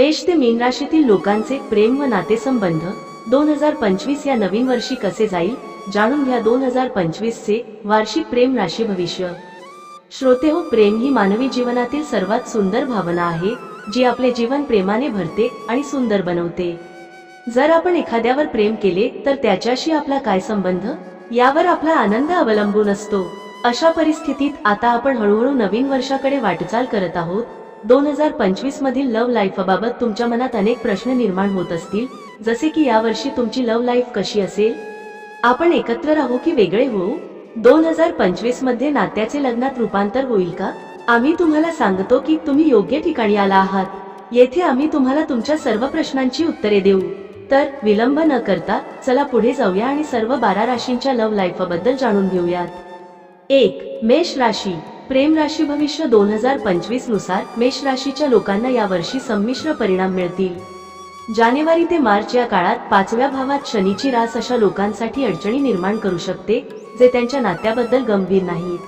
मेष ते मीन राशीतील लोकांचे प्रेम व नातेसंबंध दोन हजार पंचवीस या नवीन वर्षी कसे जाईल जाणून घ्या दोन हजार पंचवीस चे वार्षिक प्रेम राशी भविष्य. श्रोते हो प्रेम ही मानवी जीवनातील सर्वात सुंदर भावना आहे जी आपले जीवन प्रेमाने भरते आणि सुंदर बनवते. जर आपण एखाद्यावर प्रेम केले तर त्याच्याशी आपला काय संबंध? यावर आपला आनंद अवलंबून असतो. अशा परिस्थितीत आता आपण हळूहळू नवीन वर्षाकडे वाटचाल करत आहोत. दोन हजार पंचवीस मधील लव्ह लाईफबाबत तुमच्या मनात अनेक प्रश्न निर्माण होत असतील जसे की यावर्षी तुमची लव्ह लाईफ कशी असेल? आपण एकत्र राहू की वेगळे होऊ? दोन हजार पंचवीसमध्ये नात्याचे लग्नात रूपांतर होईल का? आम्ही तुम्हाला सांगतो की तुम्ही योग्य ठिकाणी आला आहात. येथे आम्ही तुम्हाला तुमच्या सर्व प्रश्नांची उत्तरे देऊ. तर विलंब न करता चला पुढे जाऊया आणि सर्व बारा राशींच्या लव्ह लाईफबद्दल जाणून घेऊयात. एक मेष राशी. प्रेम राशी भविष्य दोन हजार पंचवीसनुसार मेष राशीच्या लोकांना यावर्षी संमिश्र परिणाम मिळतील. जानेवारी ते मार्च या काळात पाचव्या भावात शनीची रास अशा लोकांसाठी अडचणी निर्माण करू शकते जे त्यांच्या नात्याबद्दल गंभीर नाहीत.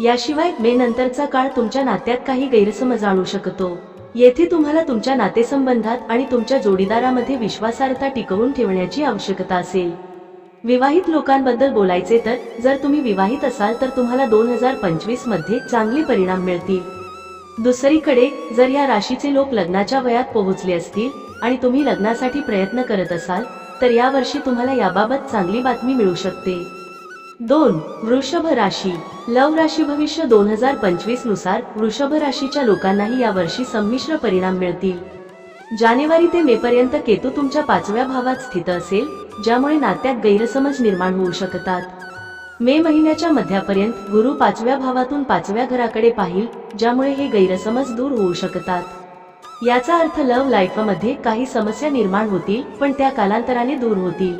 याशिवाय मे नंतरचा काळ तुमच्या नात्यात काही गैरसमज आणू शकतो. येथे तुम्हाला तुमच्या नातेसंबंधात आणि तुमच्या जोडीदारामध्ये विश्वासार्हता टिकवून ठेवण्याची आवश्यकता असेल. विवाहित लोकांबद्दल बोलायचे तर जर तुम्ही विवाहित असाल तर तुम्हाला दोन हजार पंचवीसमध्ये चांगले परिणाम मिळतील. दुसरीकडे जर या राशीचे लोक लग्नाच्या वयात पोहोचले असतील आणि तुम्ही लग्नासाठी प्रयत्न करत असाल तर यावर्षी तुम्हाला याबाबत चांगली बातमी मिळू शकते. दोन वृषभ राशी. लव राशी भविष्य दोन हजार पंचवीसनुसार वृषभ राशीच्या लोकांनाही यावर्षी संमिश्र परिणाम मिळतील. जानेवारी ते मे पर्यंत केतू तुमच्या पाचव्या भावात स्थित असेल ज्यामुळे नात्यात गैरसमज निर्माण होऊ शकतात. मे महिन्याच्या मध्यापर्यंत गुरु पाचव्या भावातून पाचव्या घराकडे पाहिल ज्यामुळे हे गैरसमज दूर होऊ शकतात. याचा अर्थ लव्ह लाईफमध्ये काही समस्या निर्माण होतील पण त्या कालांतराने दूर होतील.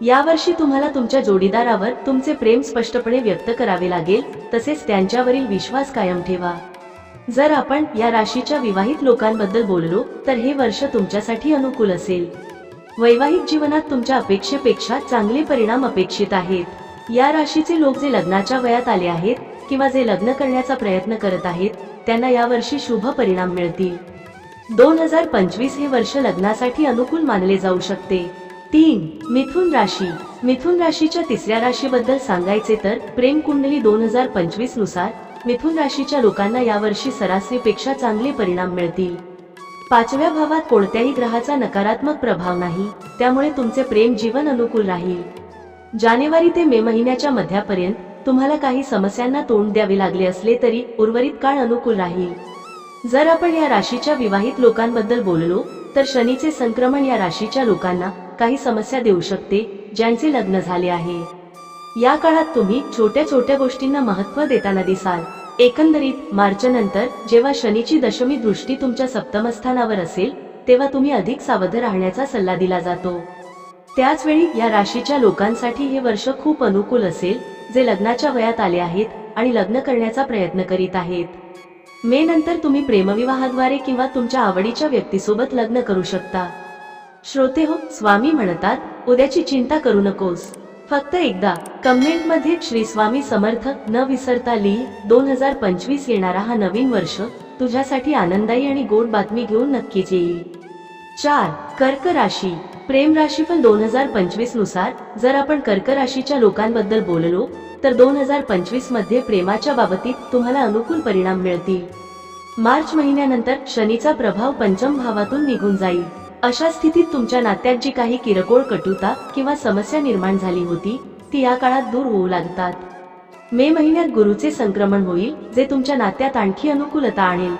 यावर्षी तुम्हाला तुमच्या जोडीदारावर तुमचे प्रेम स्पष्टपणे व्यक्त करावे लागेल तसेच त्यांच्यावरील विश्वास कायम ठेवा. जर आपण या राशीच्या विवाहित लोकांबद्दल बोललो तर हे वर्ष तुमच्यासाठी अनुकूल असेल. वैवाहिक जीवनात तुमच्या अपेक्षेपेक्षा चांगले परिणाम अपेक्षित आहेत. या राशीचे लोक जे लग्नाच्या वयात आले आहेत किंवा जे लग्न करण्याचा प्रयत्न करत आहेत त्यांना यावर्षी शुभ परिणाम मिळतील. दोन हजार पंचवीस हे वर्ष लग्नासाठी अनुकूल मानले जाऊ शकते. तीन मिथुन राशी. मिथुन राशीच्या तिसऱ्या राशीबद्दल सांगायचे तर प्रेम कुंडली दोन हजार पंचवीसनुसार मिथुन राशीच्या लोकांना यावर्षी सरासरीपेक्षा चांगले परिणाम मिळतील. पाचव्या भावात कोणत्याही ग्रहाचा नकारात्मक प्रभाव नाही त्यामुळे तुमचे प्रेम जीवन अनुकूल राहील. जानेवारी ते मे महिन्याच्या मध्यापर्यंत तुम्हाला काही समस्यांना तोंड द्यावे लागले असले तरी उर्वरित काळ अनुकूल राहील. जर आपण या राशीच्या विवाहित लोकांबद्दल बोललो तर शनीचे संक्रमण या राशीच्या लोकांना काही समस्या देऊ शकते ज्यांचे लग्न झाले आहे. या काळात तुम्ही छोट्या छोट्या गोष्टींना महत्त्व देताना दिसाल. एकंदरीत मार्च नंतर जेव्हा शनीची दशमी दृष्टी तुमच्या सप्तमस्थानावर असेल तेव्हा तुम्ही अधिक सावध राहण्याचा सल्ला दिला जातो. त्याचवेळी या राशीच्या लोकांसाठी हे वर्ष खूप अनुकूल असेल जे लग्नाच्या वयात आले आहेत आणि लग्न करण्याचा प्रयत्न करीत आहेत. मे नंतर तुम्ही प्रेमविवाहाद्वारे किंवा तुमच्या आवडीच्या व्यक्तीसोबत लग्न करू शकता. श्रोते हो स्वामी म्हणतात उद्याची चिंता करू नकोस. फक्त एकदा. कमेंटमध्ये श्री स्वामी समर्थ न विसरता लिही दोन हजार पंचवीस येणारा हा नवीन वर्ष तुझ्यासाठी आनंदायी आणि गोड बातमी घेऊन नक्कीच येईल. चार कर्क राशी. प्रेम राशीफल दोन हजार पंचवीसनुसार जर आपण कर्क राशीच्या लोकांबद्दल बोललो तर दोन हजार पंचवीसमध्ये प्रेमाच्या बाबतीत तुम्हाला अनुकूल परिणाम मिळतील. मार्च महिन्यानंतर शनीचा प्रभाव पंचम भावातून निघून जाईल. अशा स्थितीत तुमच्या नात्यात जी काही किरकोळ कटुता किंवा समस्या निर्माण झाली होती ती या काळात दूर होऊ लागतात. मे महिन्यात गुरुचे संक्रमण होईल जे तुमच्या नात्यात आणखी अनुकूलता आणेल.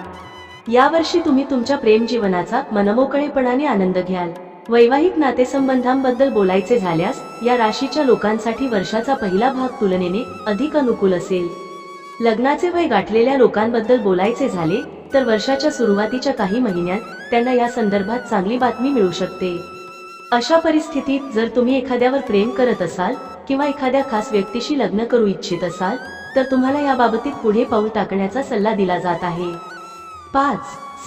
यावर्षी तुम्ही तुमच्या प्रेम जीवनाचा मनमोकळेपणाने आनंद घ्याल. वैवाहिक नातेसंबंधांबद्दल बोलायचे झाल्यास या राशीच्या लोकांसाठी वर्षाचा पहिला भाग तुलनेने अधिक अनुकूल असेल. लग्नाचे वय गाठलेल्या लोकांबद्दल बोलायचे झाले तर वर्षाच्या सुरुवातीच्या काही महिन्यात त्यांना या संदर्भात चांगली बातमी मिळू शकते. अशा परिस्थितीत जर तुम्ही एखाद्यावर प्रेम करत असाल किंवा एखाद्या खास व्यक्तीशी लग्न करू इच्छित असाल तर तुम्हाला या बाबतीत पुढे पाऊल टाकण्याचा सल्ला दिला जात आहे. पाच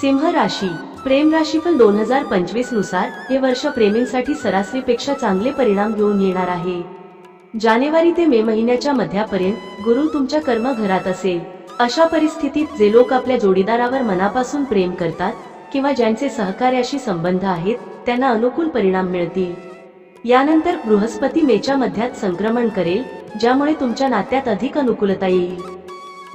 सिंह राशी. प्रेम राशीफल दोन हजार पंचवीसनुसार हे वर्ष प्रेमींसाठी सरासरीपेक्षा चांगले परिणाम घेऊन येणार आहे. जानेवारी ते मे महिन्याच्या मध्यापर्यंत गुरु तुमच्या कर्म घरात असेल. अशा परिस्थितीत जे लोक आपल्या जोडीदारावर मनापासून प्रेम करतात किंवा ज्यांचे सहकार्याशी संबंध आहेत त्यांना अनुकूल परिणाम मिळतील. यानंतर बृहस्पती मेच्या मध्यात संक्रमण करेल ज्यामुळे तुमच्या नात्यात अधिक अनुकूलता येईल.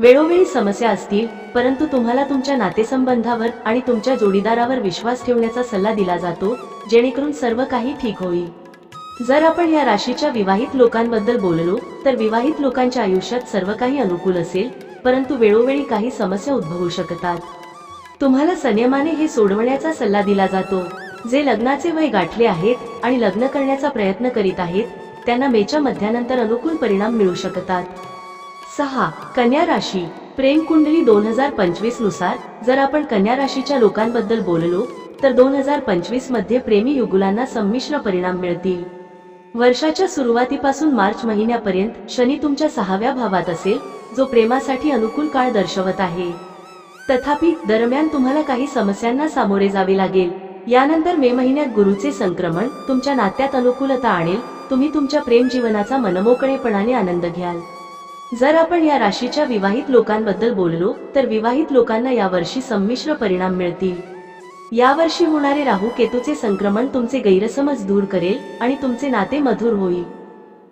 वेळोवेळी समस्या असतील परंतु तुम्हाला तुमच्या नातेसंबंधावर आणि तुमच्या जोडीदारावर विश्वास ठेवण्याचा सल्ला दिला जातो जेणेकरून सर्व काही ठीक होईल. जर आपण या राशीच्या विवाहित लोकांबद्दल बोललो तर विवाहित लोकांच्या आयुष्यात सर्व काही अनुकूल असेल परंतु वेळोवेळी काही समस्या उद्भवू शकतात. तुम्हाला संयमाने हे सोडवण्याचा सल्ला दिला जातो. जे लग्नाचे वय गाठले आहेत आणि लग्न करण्याचा प्रयत्न करीत आहेत त्यांना मेच्या मध्यानंतर अनुकूल परिणाम मिळू शकतात. सहा. कन्या राशी. प्रेम कुंडली दोन हजार पंचवीसनुसार जर आपण कन्या राशीच्या लोकांबद्दल बोललो तर दोन हजार पंचवीसमध्ये प्रेमी युगुलांना संमिश्र परिणाम मिळतील. वर्षाच्या सुरुवातीपासून मार्च महिन्यापर्यंत शनी तुमच्या सहाव्या भावात असेल जो प्रेमासाठी अनुकूल काळ दर्शवत आहे. तथापि दरम्यान तुम्हाला काही समस्यांना सामोरे जावे लागेल. यानंतर मे महिन्यात गुरुचे संक्रमण तुमच्या नात्यात अनुकूलता आणेल तुम्ही तुमच्या प्रेम जीवनाचा मनमोकळेपणाने आनंद घ्याल. जर आपण या राशीच्या विवाहित लोकांबद्दल बोललो तर विवाहित लोकांना यावर्षी संमिश्र परिणाम मिळतील. यावर्षी होणारे राहू केतूचे संक्रमण तुमचे गैरसमज दूर करेल आणि तुमचे नाते मधुर होईल.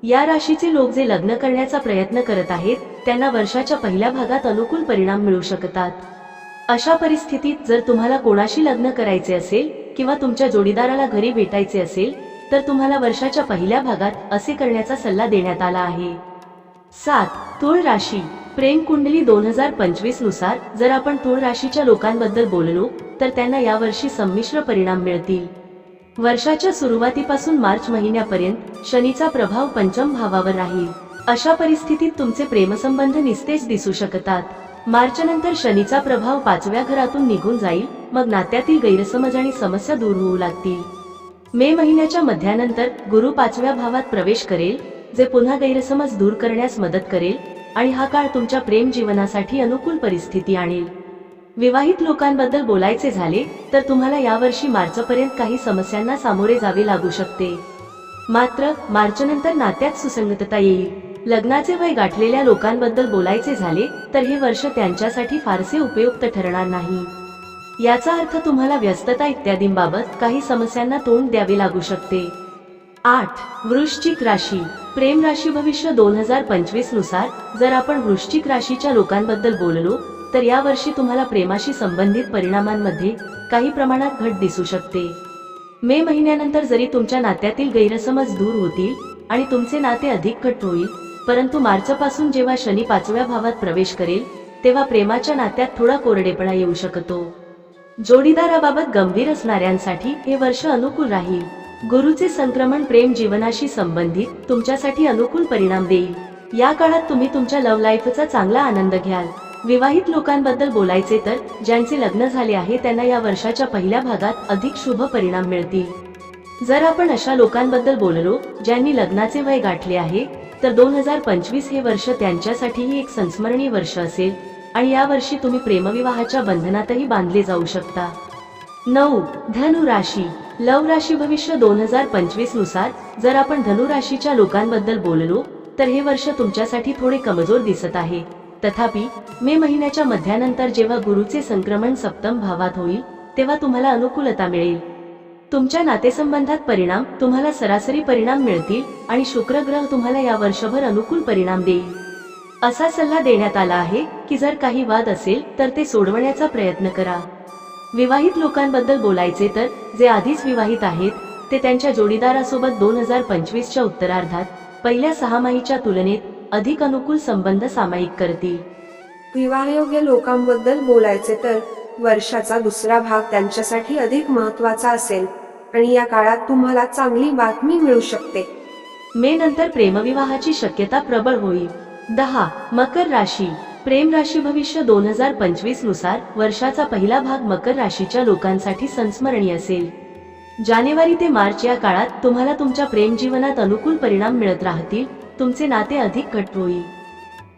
या राशीचे लोक जे लग्न करण्याचा प्रयत्न करत आहेत त्यांना वर्षाच्या पहिल्या भागात अनुकूल परिणाम मिळू शकतात. अशा परिस्थितीत जर तुम्हाला कोणाशी लग्न करायचे असेल किंवा तुमच्या जोडीदाराला घरी भेटायचे असेल तर तुम्हाला वर्षाच्या पहिल्या भागात असे करण्याचा सल्ला देण्यात आला आहे. सात तुळ राशी. प्रेम कुंडली दोन हजार पंचवीसनुसार जर आपण तुळ राशीच्या लोकांबद्दल बोललो तर त्यांना यावर्षी संमिश्र परिणाम मिळतील. वर्षाच्या सुरुवातीपासून मार्च महिन्यापर्यंत शनीचा प्रभाव पंचम भावावर राहील. अशा परिस्थितीत तुमचे प्रेमसंबंध निस्तेज दिसू शकतात. मार्च नंतर शनीचा प्रभाव पाचव्या घरातून निघून जाईल मग नात्यातील गैरसमज आणि समस्या दूर होऊ लागतील. मे महिन्याच्या मध्यानंतर गुरु पाचव्या भावात प्रवेश करेल जे पुन्हा गैरसमज दूर करण्यास मदत करेल आणि हा काळ तुमच्या प्रेम जीवनासाठी अनुकूल परिस्थिती आणेल. विवाहित लोकांबद्दल बोलायचे झाले तर तुम्हाला यावर्षी मार्चपर्यंत काही समस्यांना सामोरे जावे लागू शकते. मात्र मार्च नंतर नात्यात सुसंगतता येईल. लग्नाचे वय गाठलेल्या लोकांबद्दल बोलायचे झाले तर हे वर्ष त्यांच्यासाठी फारसे उपयुक्त ठरणार नाही. याचा अर्थ तुम्हाला व्यस्तता इत्यादींबाबत काही समस्यांना तोंड द्यावे लागू शकते. आठ. वृश्चिक राशी. प्रेम राशी भविष्य दोन हजार पंचवीसनुसार जर आपण वृश्चिक राशीच्या लोकांबद्दल बोललो तर या वर्षी तुम्हाला प्रेमाशी संबंधित परिणामांमध्ये काही प्रमाणात घट दिसू शकते. मे महिन्यानंतर जरी तुमच्या नात्यातील गैरसमज दूर होतील आणि तुमचे नाते अधिक घट्ट होईल परंतु मार्चपासून जेव्हा शनी पाचव्या भावात प्रवेश करेल तेव्हा प्रेमाच्या नात्यात थोडा कोरडेपणा येऊ शकतो. जोडीदाराबाबत गंभीर असणाऱ्यांसाठी हे वर्ष अनुकूल राहील. गुरुचे संक्रमण प्रेम जीवनाशी संबंधित तुमच्यासाठी अनुकूल परिणाम देईल. या काळात तुम्ही तुमच्या लव्ह लाईफचा चांगला आनंद घ्याल. विवाहित लोकांबद्दल बोलायचे तर ज्यांचे लग्न झाले आहे त्यांना या वर्षाच्या पहिल्या भागात अधिक शुभ परिणाम मिळतील. जर आपण अशा लोकांबद्दल बोललो ज्यांनी लग्नाचे वय गाठले आहे तर दोन हजार पंचवीस हे वर्ष त्यांच्यासाठीही एक संस्मरणीय वर्ष असेल आणि या वर्षी तुम्ही प्रेमविवाहाच्या बंधनातही बांधले जाऊ शकता. नऊ धनु राशी. लव राशी भविष्य दोन हजार पंचवीसनुसार जर आपण धनु राशीच्या लोकांबद्दल बोललो तर हे वर्ष तुमच्यासाठी थोडे कमजोर दिसत आहे. तथापि मे महिन्याच्या मध्यानंतर जेव्हा गुरुचे संक्रमण सप्तम भावात होईल तेव्हा तुम्हाला अनुकूलता मिळेल. तुमच्या नातेसंबंधात परिणाम तुम्हाला सरासरी परिणाम मिळतील आणि शुक्र ग्रह तुम्हाला या वर्षभर अनुकूल परिणाम देईल. असा सल्ला देण्यात आला आहे की जर काही वाद असेल तर ते सोडवण्याचा प्रयत्न करा. विवाहित लोकांबद्दल बोलायचे तर जे आधीच विवाहित आहेत ते त्यांच्या जोडीदारासोबत दोन हजार पंचवीसच्या उत्तरार्धात पहिल्या सहामाहीच्या तुलनेत अधिक अनुकूल संबंध सामायिक करतील. विवाहयोग्य लोकांबद्दल बोलायचे तर वर्षाचा दुसरा भाग त्यांच्यासाठी अधिक महत्त्वाचा असेल. आणि या काळात तुम्हाला चांगली बातमी मिळू शकते. मे नंतर प्रेमविवाहाची शक्यता प्रबळ होईल. दहा. मकर राशी. प्रेम राशी भविष्य दोन हजार पंचवीसनुसार वर्षाचा पहिला भाग मकर राशीच्या लोकांसाठी संस्मरणीय असेल. जानेवारी ते मार्च या काळात तुम्हाला तुमच्या प्रेम जीवनात अनुकूल परिणाम मिळत राहतील तुमचे नाते अधिक घट्ट होईल.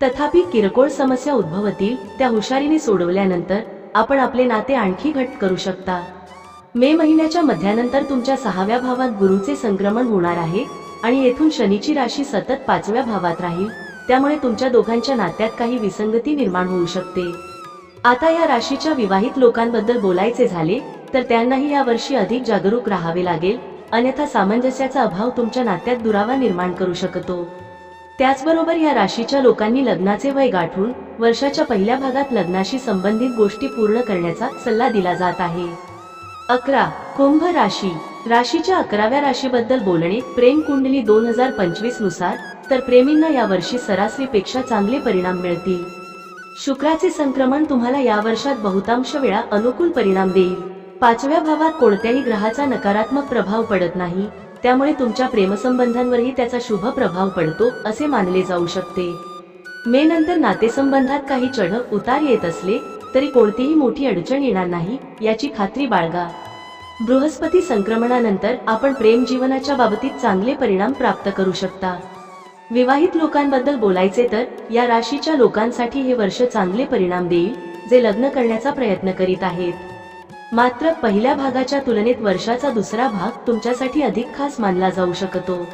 तथापि किरकोळ समस्या उद्भवतील त्या हुशारीने सोडवल्यानंतर आपण आपले नाते आणखी घट करू शकता. मे महिन्याच्या मध्यानंतर तुमच्या सहाव्या भावात गुरुचे संक्रमण होणार आहे आणि येथून शनीची राशी सतत पाचव्या भावात राहील त्यामुळे तुमच्या दोघांच्या नात्यात काही विसंगती निर्माण होऊ शकते. आता या राशीच्या विवाहित लोकांबद्दल बोलायचे झाले तर त्यांनाही या वर्षी अधिक जागरूक राहावे लागेल अन्यथा सामंजस्याचा अभाव तुमच्या नात्यात दुरावा निर्माण करू शकतो. त्याचबरोबर या राशीच्या लोकांनी लग्नाचे वय गाठून वर्षाच्या पहिल्या भागात लग्नाशी संबंधित गोष्टी पूर्ण करण्याचा सल्ला दिला जात आहे. अकरा कुंभ राशी. राशीच्या अकराव्या राशीबद्दल बोलणे प्रेम कुंडली दोन हजार पंचवीसनुसार तर प्रेमींना यावर्षी सरासरीपेक्षा चांगले परिणाम मिळतील. शुक्राचे संक्रमण तुम्हाला या वर्षात बहुतांश वेळा अनुकूल परिणाम देईल. पाचव्या भावात कोणत्याही ग्रहाचा नकारात्मक प्रभाव पडत नाही त्यामुळे तुमच्या प्रेमसंबंधांवरही त्याचा शुभ प्रभाव पडतो असे मानले जाऊ शकते. मे नंतर नातेसंबंधात काही चढ उतार येत असले तरी कोणतीही मोठी अडचण येणार नाही याची खात्री बाळगा. बृहस्पती संक्रमणानंतर आपण प्रेम जीवनाच्या बाबतीत चांगले परिणाम प्राप्त करू शकता. विवाहित लोकांबद्दल बोलायचे तर या राशीच्या लोकांसाठी हे वर्ष चांगले परिणाम देईल जे लग्न करण्याचा प्रयत्न करीत आहेत. मात्र पहिल्या भागाच्या तुलनेत वर्षाचा दुसरा भाग तुमच्यासाठी अधिक खास मानला जाऊ शकतो.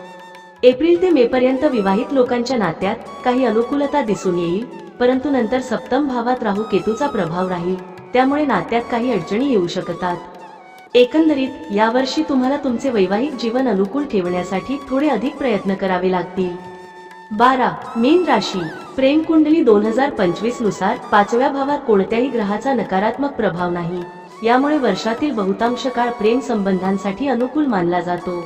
एप्रिल ते मे पर्यंत विवाहित लोकांच्या नात्यात काही अनुकूलता दिसून येईल परंतु नंतर सप्तम भावात राहू केतूचा प्रभाव राहील त्यामुळे नात्यात काही अडचणी येऊ शकतात. एकंदरीत यावर्षी तुम्हाला तुमचे वैवाहिक जीवन अनुकूल ठेवण्यासाठी थोडे अधिक प्रयत्न करावे लागतील. बारा मीन राशी. प्रेम कुंडली दोन हजार पंचवीसनुसार पाचव्या भावात कोणत्याही ग्रहाचा नकारात्मक प्रभाव नाही. यामुळे वर्षातील बहुतांश काळ प्रेम संबंधांसाठी अनुकूल मानला जातो.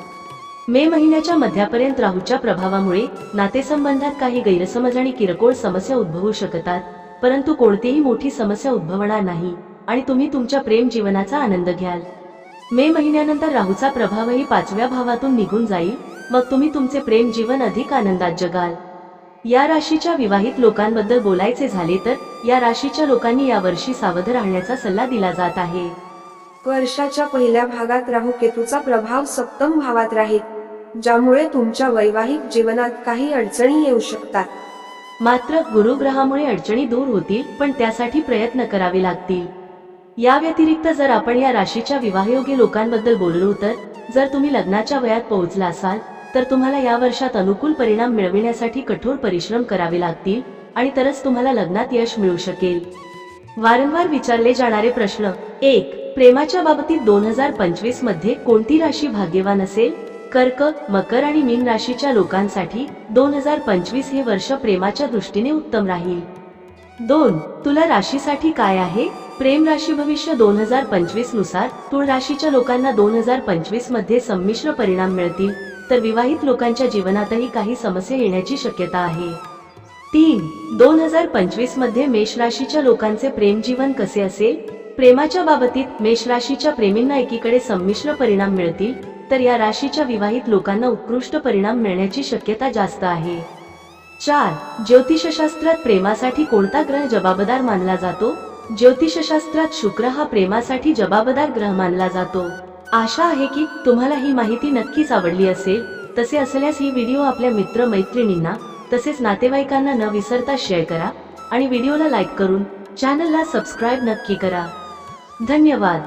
मे महिन्याच्या मध्यापर्यंत राहूच्या प्रभावामुळे नातेसंबंधात काही गैरसमज आणि किरकोळ समस्या उद्भवू शकतात परंतु कोणतीही मोठी समस्या उद्भवणार नाही आणि तुम्ही तुमच्या प्रेम जीवनाचा आनंद घ्याल. मे महिन्यानंतर राहूचा प्रभावही पाचव्या भावातून निघून जाईल. मग तुम्ही तुमचे प्रेम जीवन अधिक आनंदात जगाल. या राशीच्या विवाहित लोकांबद्दल बोलायचे झाले तर या राशीच्या लोकांनी यावर्षी सावध राहण्याचा सल्ला दिला जात आहे. वर्षाच्या पहिल्या भागात राहू केतूचा प्रभाव सप्तम भावात राहील ज्यामुळे तुमच्या वैवाहिक जीवनात काही अडचणी येऊ शकतात. मात्र गुरुग्रहामुळे अडचणी दूर होतील पण त्यासाठी प्रयत्न करावे लागतील. या व्यतिरिक्त जर आपण या राशीच्या विवाहयोगी लोकांबद्दल बोललो तर जर तुम्ही लग्नाच्या वयात पोहोचला असाल तर तुम्हाला या वर्षात अनुकूल परिणाम मिळविण्यासाठी कठोर परिश्रम करावे लागतील आणि तरच तुम्हाला लग्नात यश मिळू शकेल. वारंवार विचारले जाणारे प्रश्न. एक प्रेमाच्या बाबतीत दोन हजार पंचवीसमध्ये कोणती राशी भाग्यवान असेल? कर्क मकर आणि मीन राशीच्या लोकांसाठी दोन हजार पंचवीस हे वर्ष प्रेमाच्या दृष्टीने उत्तम राहील. दोन तुला राशीसाठी काय आहे? प्रेम राशी भविष्य दोन हजार पंचवीसनुसार तुळ राशीच्या लोकांना दोन हजार पंचवीसमध्ये संमिश्र परिणाम मिळतील तर विवाहित लोकांच्या जीवनातही काही समस्या येण्याची शक्यता आहे. तीन दोन हजार पंचवीसमध्ये मेष राशीच्या लोकांचे प्रेम जीवन कसे असेल? प्रेमाच्या बाबतीत मेष राशीच्या प्रेमींना एकीकडे संमिश्र परिणाम मिळतील तर या राशीच्या विवाहित लोकांना उत्कृष्ट परिणाम मिळण्याची शक्यता जास्त आहे. चार ज्योतिषशास्त्रात प्रेमासाठी कोणता ग्रह जबाबदार मानला जातो? ज्योतिषशास्त्रात शुक्र हा प्रेमासाठी जबाबदार ग्रह मानला जातो. आशा आहे की तुम्हाला ही माहिती नक्कीच आवडली असेल. तसे असल्यास ही व्हिडिओ आपल्या मित्र मैत्रिणींना तसेच नातेवाईकांना न विसरता शेअर करा आणि व्हिडिओला लाईक करून चॅनलला सबस्क्राईब नक्की करा. धन्यवाद.